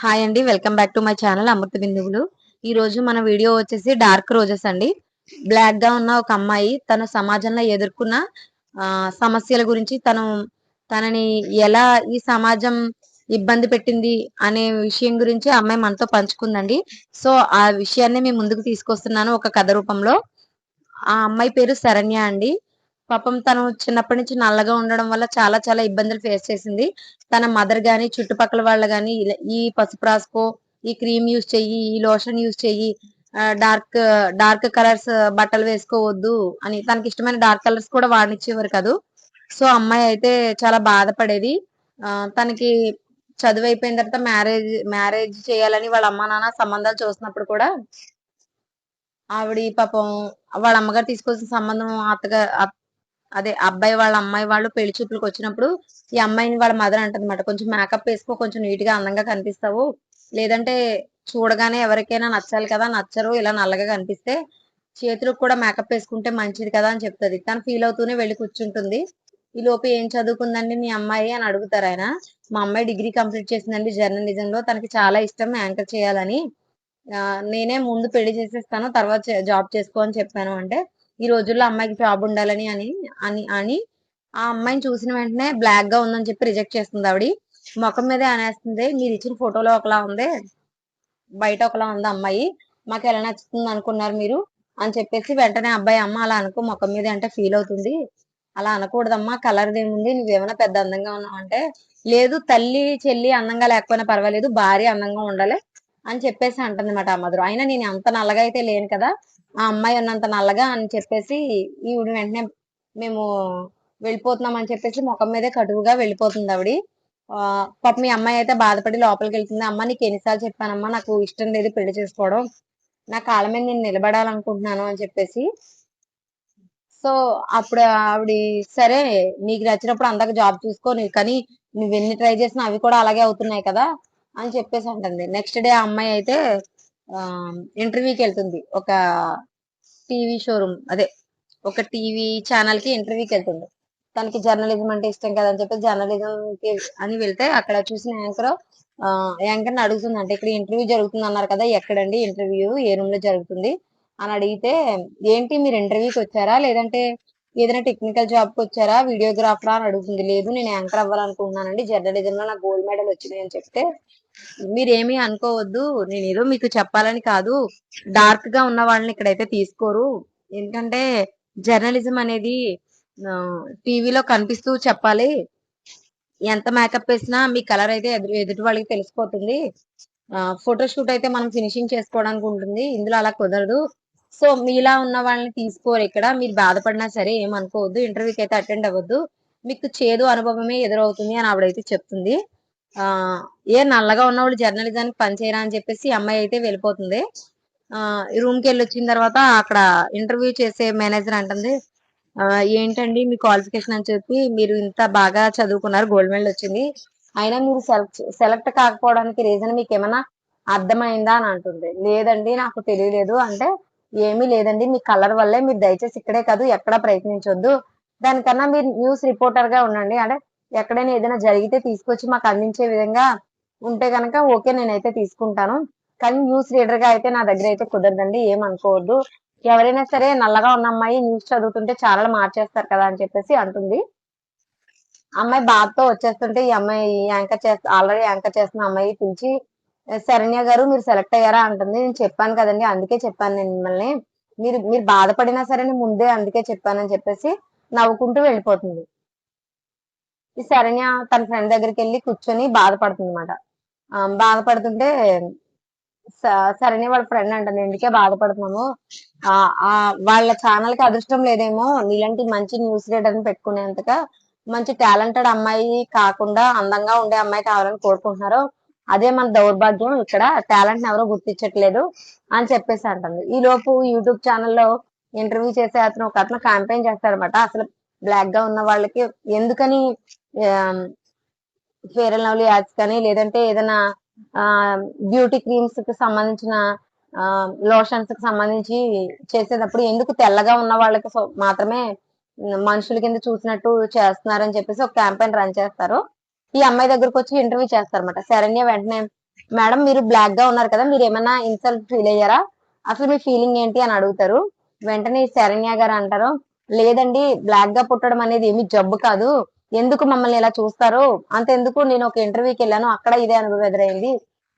Hi అండి welcome back to my channel అమృత బిందువులు. ఈ రోజు మన వీడియో వచ్చేసి డార్క్ రోజెస్ అండి. బ్లాక్గా ఉన్న ఒక అమ్మాయి తన సమాజంలో ఎదుర్కొన్న సమస్యల గురించి తను తనని ఎలా ఈ సమాజం ఇబ్బంది పెట్టింది అనే విషయం గురించి అమ్మాయి మనతో పంచుకుందండి. సో ఆ విషయాన్ని మేము ముందుకు తీసుకొస్తున్నాను ఒక కథ రూపంలో. ఆ అమ్మాయి పేరు శరణ్య అండి. పాపం తను చిన్నప్పటి నుంచి నల్లగా ఉండడం వల్ల చాలా చాలా ఇబ్బందులు ఫేస్ చేసింది. తన మదర్ గాని చుట్టుపక్కల వాళ్ళ గాని ఈ పసుపు రాసుకో ఈ క్రీమ్ యూజ్ చెయ్యి ఈ లోషన్ యూజ్ చెయ్యి డార్క్ డార్క్ కలర్స్ బట్టలు వేసుకోవద్దు అని తనకి ఇష్టమైన డార్క్ కలర్స్ కూడా వాడినిచ్చేవారు కాదు. సో అమ్మాయి అయితే చాలా బాధపడేది. తనకి చదువు అయిపోయిన తర్వాత మ్యారేజ్ మ్యారేజ్ చేయాలని వాళ్ళ అమ్మ నాన్న సంబంధాలు చూసినప్పుడు కూడా ఆవిడ పాపం వాళ్ళ అమ్మగారు తీసుకొచ్చిన సంబంధం అత్తగా అదే అబ్బాయి వాళ్ళ అమ్మాయి వాళ్ళు పెళ్ళి చూపులకు వచ్చినప్పుడు ఈ అమ్మాయిని వాళ్ళ మదర్ అంటదన్నమాట కొంచెం మేకప్ వేసుకో కొంచెం నీట్గా అందంగా కనిపిస్తావు. లేదంటే చూడగానే ఎవరికైనా నచ్చాలి కదా నచ్చరు ఇలా నల్లగా కనిపిస్తే చేతులకు కూడా మేకప్ వేసుకుంటే మంచిది కదా అని చెప్తుంది. తను ఫీల్ అవుతూనే వెళ్ళి కూర్చుంటుంది. ఈ లోపు ఏం చదువుకుందండి మీ అమ్మాయి అని అడుగుతారు ఆయన. మా అమ్మాయి డిగ్రీ కంప్లీట్ చేసిందండి జర్నలిజం లో తనకి చాలా ఇష్టం యాంకర్ చేయాలని. నేనే ముందు పెళ్ళి చేసేస్తాను తర్వాత జాబ్ చేసుకో అని చెప్పాను అంటే ఈ రోజుల్లో అమ్మాయికి జాబ్ ఉండాలని అని అని అని ఆ అమ్మాయిని చూసిన వెంటనే బ్లాక్గా ఉందని చెప్పి రిజెక్ట్ చేస్తుంది ఆవిడ. ముఖం మీదే అనేస్తుంది మీరు ఇచ్చిన ఫోటోలో ఒకలా ఉంది బయట ఒకలా ఉంది అమ్మాయి? మాకు ఎలా నచ్చుతుంది అనుకున్నారు మీరు? అని చెప్పేసి వెంటనే అబ్బాయి అమ్మ అలా అనుకో ముఖం మీద అంటే ఫీల్ అవుతుంది. అలా అనకూడదమ్మా కలర్ ఏముంది నువ్వేమైనా పెద్ద అందంగా ఉన్నావు అంటే లేదు తల్లి చెల్లి అందంగా లేకపోయినా పర్వాలేదు భార్య అందంగా ఉండాలి అని చెప్పేసి అంటుంది మాట ఆ మధురు. అయినా నేను అంత నల్లగా అయితే లేను కదా ఆ అమ్మాయి ఉన్నంత నల్లగా అని చెప్పేసి ఈవిడ వెంటనే మేము వెళ్ళిపోతున్నాం అని చెప్పేసి ముఖం మీదే కటువుగా వెళ్ళిపోతుంది ఆవిడ. పాప మీ అమ్మాయి అయితే బాధపడి లోపలికి వెళ్తుంది. అమ్మ నీకు ఎన్నిసార్లు చెప్పానమ్మా నాకు ఇష్టం లేదు పెళ్ళి చేసుకోవడం. నా కాళ్ళ మీద నేను నిలబడాలనుకుంటున్నాను అని చెప్పేసి. సో అప్పుడు ఆవిడ సరే నీకు నచ్చినప్పుడు అందాక జాబ్ చూసుకో నీకు కానీ నువ్వెన్ని ట్రై చేసినా అవి కూడా అలాగే అవుతున్నాయి కదా అని చెప్పేసి అంటుంది. నెక్స్ట్ డే ఆ అమ్మాయి అయితే ఇంటర్వ్యూకి వెళ్తుంది. ఒక టీవీ షోరూమ్ అదే ఒక టీవీ ఛానల్కి ఇంటర్వ్యూకి వెళ్తుంది. తనకి జర్నలిజం అంటే ఇష్టం కదా అని చెప్పి జర్నలిజం కి అని వెళ్తే అక్కడ చూసిన యాంకర్ యాంకర్ని అడుగుతుంది. అంటే ఇక్కడ ఇంటర్వ్యూ జరుగుతుంది అన్నారు కదా ఎక్కడండి ఇంటర్వ్యూ ఏ రూమ్లో జరుగుతుంది అని అడిగితే ఏంటి మీరు ఇంటర్వ్యూకి వచ్చారా? లేదంటే ఏదైనా టెక్నికల్ జాబ్కి వచ్చారా? వీడియోగ్రాఫరా? అని అడుగుతుంది. లేదు నేను యాంకర్ అవ్వాలనుకుంటున్నానండి. జర్నలిజం లో నాకు గోల్డ్ మెడల్ వచ్చినాయి అని చెప్తే మీరేమీ అనుకోవద్దు. నేను ఏదో మీకు చెప్పాలని కాదు. డార్క్గా ఉన్న వాళ్ళని ఇక్కడైతే తీసుకోరు. ఎందుకంటే జర్నలిజం అనేది టీవీలో కనిపిస్తూ చెప్పాలి. ఎంత మేకప్ వేసినా మీ కలర్ అయితే ఎదురు ఎదుటి వాళ్ళకి తెలిసిపోతుంది. ఫోటో షూట్ అయితే మనం ఫినిషింగ్ చేసుకోవడానికి ఉంటుంది. ఇందులో అలా కుదరదు. సో మీలా ఉన్న వాళ్ళని తీసుకోరు ఇక్కడ. మీరు బాధపడినా సరే ఏమనుకోవద్దు ఇంటర్వ్యూకి అయితే అటెండ్ అవ్వద్దు. మీకు చేదు అనుభవమే ఎదురవుతుంది అని ఆవిడైతే చెప్తుంది. ఆ ఏ నల్లగా ఉన్నవాళ్ళు జర్నలిజానికి పనిచేయరా అని చెప్పేసి అమ్మాయి అయితే వెళ్ళిపోతుంది. ఆ రూమ్కి వెళ్ళి వచ్చిన తర్వాత అక్కడ ఇంటర్వ్యూ చేసే మేనేజర్ అంటుంది ఏంటండి మీ క్వాలిఫికేషన్ అని చెప్పి మీరు ఇంత బాగా చదువుకున్నారు గోల్డ్ మెడల్ వచ్చింది. అయినా మీరు సెలెక్ట్ సెలెక్ట్ కాకపోవడానికి రీజన్ మీకు ఏమైనా అర్థమైందా? అని అంటుంది. లేదండి నాకు తెలియలేదు. అంటే ఏమీ లేదండి మీ కలర్ వల్లే మీరు దయచేసి ఇక్కడే కాదు ఎక్కడ ప్రయత్నించొద్దు. దానికన్నా మీరు న్యూస్ రిపోర్టర్గా ఉండండి. అంటే ఎక్కడైనా ఏదైనా జరిగితే తీసుకొచ్చి మాకు అందించే విధంగా ఉంటే కనుక ఓకే నేనైతే తీసుకుంటాను. కానీ న్యూస్ రీడర్గా అయితే నా దగ్గర అయితే కుదరదండి ఏమనుకోవద్దు ఎవరైనా సరే నల్లగా ఉన్న అమ్మాయి న్యూస్ చదువుతుంటే చాలా మార్చేస్తారు కదా అని చెప్పేసి అంటుంది. అమ్మాయి బాధతో వచ్చేస్తుంటే ఈ అమ్మాయి యాంకర్ చేస్తా ఆల్రెడీ యాంకర్ చేస్తున్న అమ్మాయి పిలిచి శరణ్య గారు మీరు సెలెక్ట్ అయ్యారా? అంటుంది. నేను చెప్పాను కదండి అందుకే చెప్పాను నేను మిమ్మల్ని. మీరు మీరు బాధపడినా సరే నేను ముందే అందుకే చెప్పానని చెప్పేసి నవ్వుకుంటూ వెళ్ళిపోతుంది. ఈ శరణ్య తన ఫ్రెండ్ దగ్గరికి వెళ్ళి కూర్చొని బాధపడుతుంది అనమాట బాధపడుతుంటే స- శరణ్య వాళ్ళ ఫ్రెండ్ అంటుంది ఎందుకే బాధపడుతున్నాము ఆ ఆ వాళ్ళ ఛానల్కి అదృష్టం లేదేమో? నీలాంటి మంచి న్యూస్ రీడర్ని పెట్టుకునేంతగా మంచి టాలెంటెడ్ అమ్మాయి కాకుండా అందంగా ఉండే అమ్మాయి కావాలని కోరుకుంటున్నారు అదే మన దౌర్భాగ్యం. ఇక్కడ టాలెంట్ ఎవరో గుర్తించట్లేదు అని చెప్పేసి అంటుంది. ఈ లోపు యూట్యూబ్ ఛానల్లో ఇంటర్వ్యూ చేసే అతను ఒక అతను క్యాంపెయిన్ చేస్తారనమాట అసలు బ్లాక్గా ఉన్న వాళ్ళకి ఎందుకని ఫేర్ అండ్ లవ్లీ యాడ్స్ కానీ లేదంటే ఏదైనా బ్యూటీ క్రీమ్స్కి సంబంధించిన లోషన్స్కి సంబంధించి చేసేటప్పుడు ఎందుకు తెల్లగా ఉన్న వాళ్ళకి మాత్రమే మనుషుల కింద చూసినట్టు చేస్తున్నారని చెప్పేసి ఒక క్యాంపెయిన్ రన్ చేస్తారు. ఈ అమ్మాయి దగ్గరకు వచ్చి ఇంటర్వ్యూ చేస్తారన్నమాట. శరణ్య వెంటనే మేడం మీరు బ్లాక్గా ఉన్నారు కదా మీరు ఏమైనా ఇన్సల్ట్ ఫీల్ అయ్యారా? అసలు మీ ఫీలింగ్ ఏంటి? అని అడుగుతారు. వెంటనే శరణ్య గారు అంటారు లేదండి బ్లాక్గా పుట్టడం అనేది ఏమి జబ్బు కాదు. ఎందుకు మమ్మల్ని ఇలా చూస్తారు అంతెందుకు నేను ఒక ఇంటర్వ్యూకి వెళ్ళాను అక్కడ ఇదే అనుభవం ఎదురైంది.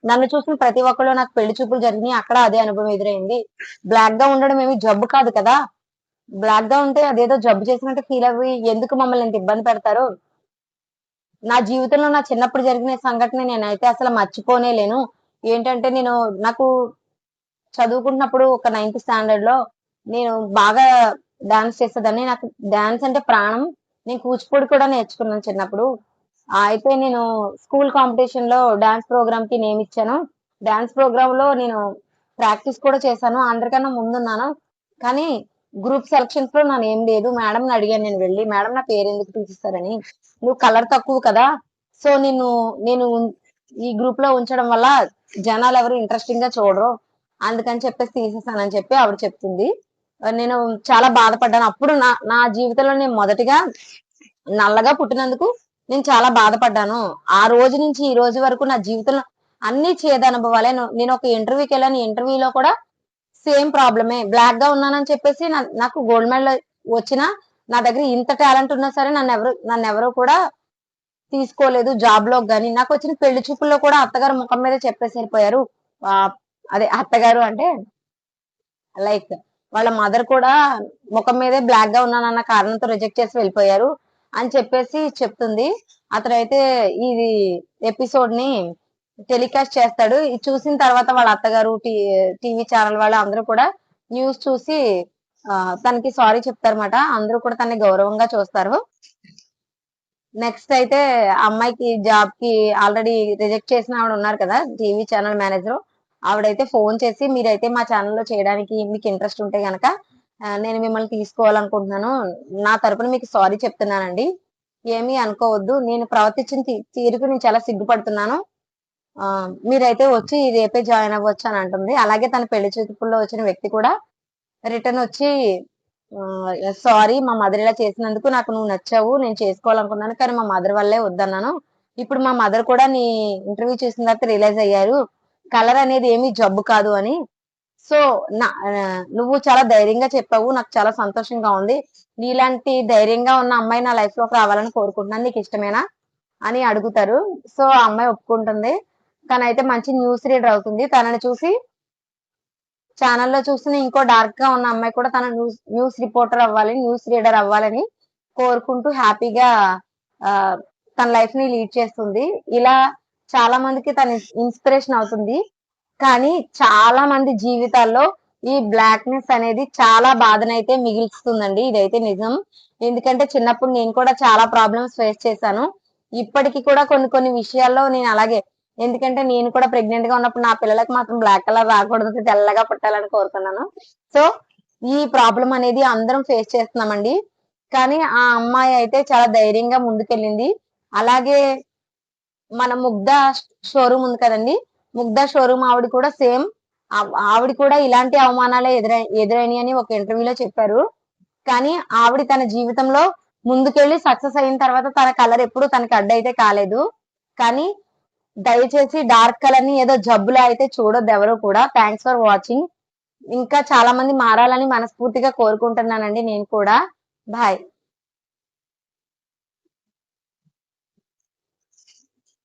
నన్ను చూసిన ప్రతి ఒక్కళ్ళు నాకు పెళ్ళి చూపులు జరిగినాయి అక్కడ అదే అనుభవం ఎదురైంది. బ్లాక్గా ఉండడం ఏమి జబ్బు కాదు కదా. బ్లాక్గా ఉంటే అదేదో జబ్బు చేసినట్టు ఫీల్ అవి ఎందుకు మమ్మల్ని ఇంత ఇబ్బంది పెడతారు? నా జీవితంలో నా చిన్నప్పుడు జరిగిన సంఘటన నేనైతే అసలు మర్చిపోనే లేను. ఏంటంటే నేను నాకు చదువుకుంటున్నప్పుడు ఒక నైన్త్ స్టాండర్డ్లో నేను బాగా డాన్స్ చేసేదాన్ని. నాకు డాన్స్ అంటే ప్రాణం. నేను కూచిపూడి కూడా నేర్చుకున్నాను చిన్నప్పుడు. అయితే నేను స్కూల్ కాంపిటీషన్లో డాన్స్ ప్రోగ్రామ్కి నేమ్ ఇచ్చాను. డాన్స్ ప్రోగ్రామ్లో నేను ప్రాక్టీస్ కూడా చేశాను. అందరికన్నా ముందున్నాను. కానీ గ్రూప్ సెలక్షన్స్లో నా ఏం లేదు. మేడం అడిగాను నేను వెళ్ళి. మేడం నా పేరు ఎందుకు పిలిచిస్తారని నువ్వు కలర్ తక్కువ కదా. సో నిన్ను నేను ఈ గ్రూప్లో ఉంచడం వల్ల జనాలు ఎవరు ఇంట్రెస్టింగ్గా చూడరు. అందుకని చెప్పేసి తీసేసానని చెప్పి ఆవిడ చెప్తుంది. నేను చాలా బాధపడ్డాను. అప్పుడు నా నా జీవితంలో నేను మొదటిగా నల్లగా పుట్టినందుకు నేను చాలా బాధపడ్డాను. ఆ రోజు నుంచి ఈ రోజు వరకు నా జీవితంలో అన్ని చేదు అనుభవాలే నేను ఒక ఇంటర్వ్యూకి వెళ్ళాను. ఇంటర్వ్యూలో కూడా సేమ్ ప్రాబ్లమే బ్లాక్గా ఉన్నానని చెప్పేసి నా- నాకు గోల్డ్ మెడల్ వచ్చినా నా దగ్గర ఇంత టాలెంట్ ఉన్నా సరే నన్ను ఎవరు నన్ను ఎవరు కూడా తీసుకోలేదు జాబ్లో కానీ నాకు వచ్చిన పెళ్ళి చూపుల్లో కూడా అత్తగారు ముఖం మీద చెప్పేసి వెళ్ళిపోయారు. అదే అత్తగారు అంటే లైక్ వాళ్ళ మదర్ కూడా ముఖం మీదే బ్లాక్గా ఉన్నానన్న కారణంతో రిజెక్ట్ చేసి వెళ్ళిపోయారు అని చెప్పేసి చెప్తుంది. అతనైతే ఇది ఎపిసోడ్ని టెలికాస్ట్ చేస్తాడు. ఇది చూసిన తర్వాత వాళ్ళ అత్తగారు టీవీ ఛానల్ వాళ్ళు అందరూ కూడా న్యూస్ చూసి తనకి సారీ చెప్తారన్నమాట. అందరూ కూడా తనని గౌరవంగా చూస్తారు. నెక్స్ట్ అయితే అమ్మాయికి జాబ్కి ఆల్రెడీ రిజెక్ట్ చేసిన ఆవిడ ఉన్నారు కదా టీవీ ఛానల్ మేనేజర్ ఆవిడైతే ఫోన్ చేసి మీరైతే మా ఛానల్లో చేయడానికి మీకు ఇంట్రెస్ట్ ఉంటే గనక నేను మిమ్మల్ని తీసుకోవాలనుకుంటున్నాను. నా తరపున మీకు సారీ చెప్తున్నానండి. ఏమీ అనుకోవద్దు. నేను ప్రవర్తించిన తీరుకు నేను చాలా సిగ్గుపడుతున్నాను. ఆ, మీరైతే వచ్చి రేపే జాయిన్ అవ్వచ్చు అని అంటుంది. అలాగే తన పెళ్ళి చూపుల్లో వచ్చిన వ్యక్తి కూడా రిటర్న్ వచ్చి సారీ మా మదర్ ఇలా చేసినందుకు నాకు నువ్వు నచ్చావు నేను చేసుకోవాలనుకున్నాను కానీ మా మదర్ వల్లే వద్దన్నాను. ఇప్పుడు మా మదర్ కూడా నీ ఇంటర్వ్యూ చేసిన తర్వాత రియలైజ్ అయ్యారు. కలర్ అనేది ఏమి జబ్బు కాదు అని. సో నా నువ్వు చాలా ధైర్యంగా చెప్పావు. నాకు చాలా సంతోషంగా ఉంది. నీలాంటి ధైర్యంగా ఉన్న అమ్మాయి నా లైఫ్లోకి రావాలని కోరుకుంటున్నాను. నీకు ఇష్టమేనా అని అడుగుతారు. సో ఆ అమ్మాయి ఒప్పుకుంటుంది. తనైతే మంచి న్యూస్ రీడర్ అవుతుంది. తనని చూసి ఛానల్లో చూసిన ఇంకో డార్క్గా ఉన్న అమ్మాయి కూడా తన న్యూస్ న్యూస్ రిపోర్టర్ అవ్వాలి న్యూస్ రీడర్ అవ్వాలని కోరుకుంటూ హ్యాపీగా తన లైఫ్ని లీడ్ చేస్తుంది. ఇలా చాలా మందికి తన ఇన్స్పిరేషన్ అవుతుంది. కానీ చాలా మంది జీవితాల్లో ఈ బ్లాక్నెస్ అనేది చాలా బాధనైతే మిగిల్చుతుందండి ఇదైతే నిజం. ఎందుకంటే చిన్నప్పుడు నేను కూడా చాలా ప్రాబ్లమ్స్ ఫేస్ చేశాను. ఇప్పటికి కూడా కొన్ని కొన్ని విషయాల్లో నేను అలాగే. ఎందుకంటే నేను కూడా ప్రెగ్నెంట్గా ఉన్నప్పుడు నా పిల్లలకు మాత్రం బ్లాక్ కలర్ రాకూడదు తెల్లగా పుట్టాలని కోరుకున్నాను. సో ఈ ప్రాబ్లం అనేది అందరం ఫేస్ చేస్తున్నామండి. కానీ ఆ అమ్మాయి అయితే చాలా ధైర్యంగా ముందుకెళ్ళింది. అలాగే మన ముగ్ధ షోరూమ్ ఉంది కదండి. ముగ్ధ షోరూమ్ ఆవిడ కూడా సేమ్. ఆవిడ కూడా ఇలాంటి అవమానాలే ఎదురై ఎదురైనాయి అని ఒక ఇంటర్వ్యూలో చెప్పారు. కానీ ఆవిడ తన జీవితంలో ముందుకెళ్ళి సక్సెస్ అయిన తర్వాత తన కలర్ ఎప్పుడు తనకి అడ్డైతే కాలేదు. కానీ దయచేసి డార్క్ కలర్ని ఏదో జబ్బులా అయితే చూడొద్దు ఎవరు కూడా. థ్యాంక్స్ ఫర్ వాచింగ్ ఇంకా చాలా మంది మారాలని మనస్ఫూర్తిగా కోరుకుంటున్నానండి నేను కూడా. బాయ్